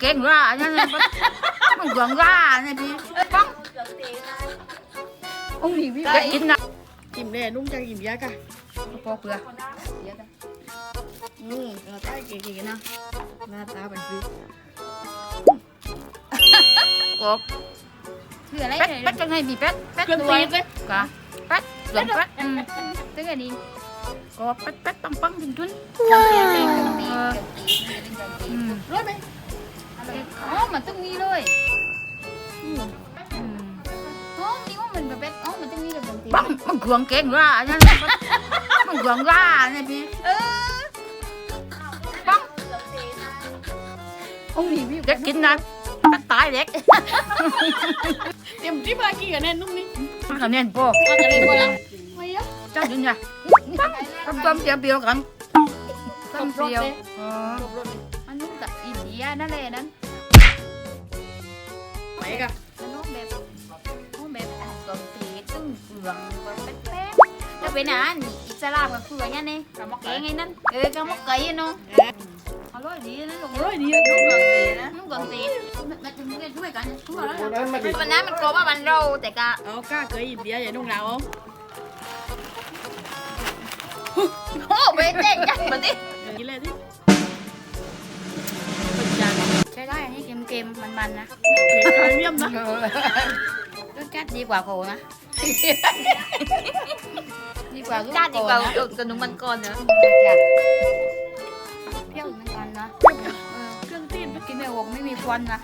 เก่งว่าอันนั้นมันหวงว่าเนี่ยพี่ป้อง ông review จะกินนะ kìm nè đúng chân kìm giá cả พอเกลือ ừ là tay kì kì nè là ta bánh phi กบคืออะไรเป็ดเนี่ยเป็ดจังไงมีเป็ดเป็ด cơn ด้วย tiền đấy กะเป็ดหลงเป็ดอืมตึ้งอันนี้กบเป็ดเป็ดปังปังจุนจุนเครื่องตีเครื่อ อ๋อมันตึ้งนี้เลยอืมอ๋อนี่ว่ามันแบบอ๋อมันตึ้งนี้เลยเครื่องตีป้องมันหวงเก่งว่าอันนั้นมันหวงว่าเนี่ยพี่เออป้อง ông review จะกินนะเป็ดตายเด็ก tiêm trip ra kì cả nè đúng đi มันก็เน้นพอ ăn cái này qua đây mày á เจ้าดินจ้ะต้มต้มเปรี้ยวๆกันต้มเปรี้ยวอ๋อ Rộp rộp đi อันนู้นกับอินเดียนั่นแหละนั้น mày cả อันนู้นแบบอันนู้นแบบเครื่องตีตึ้งเปลืองแบบแป๊ะๆแล้วเป็นอันอิสลามกับเปลืองเนี่ยนี่กับมะเก๋ไงนั่นเออกับมะเก๋เนาะอร่อยดีนะลูก rồi đi นุ่มกว่าตีนะนุ่มกว่าตีมันจะมึงช่วยกันช่วยแล้ววันนั้นมันกลัวว่ามันเราแต่กะ Đó, cá cưới India vậy đúng nào không? โอ้เบเต้ยักมาดิ เค็มๆมันๆนะ Để khai miêm đó รสชาติดีกว่าโคนะ ดีกว่ารสชาติดีกว่าขนมมันก่อนเนอะเปรี้ยวเหมือนกันนะ Cương tin กินไม่หกไม่มีควันนะ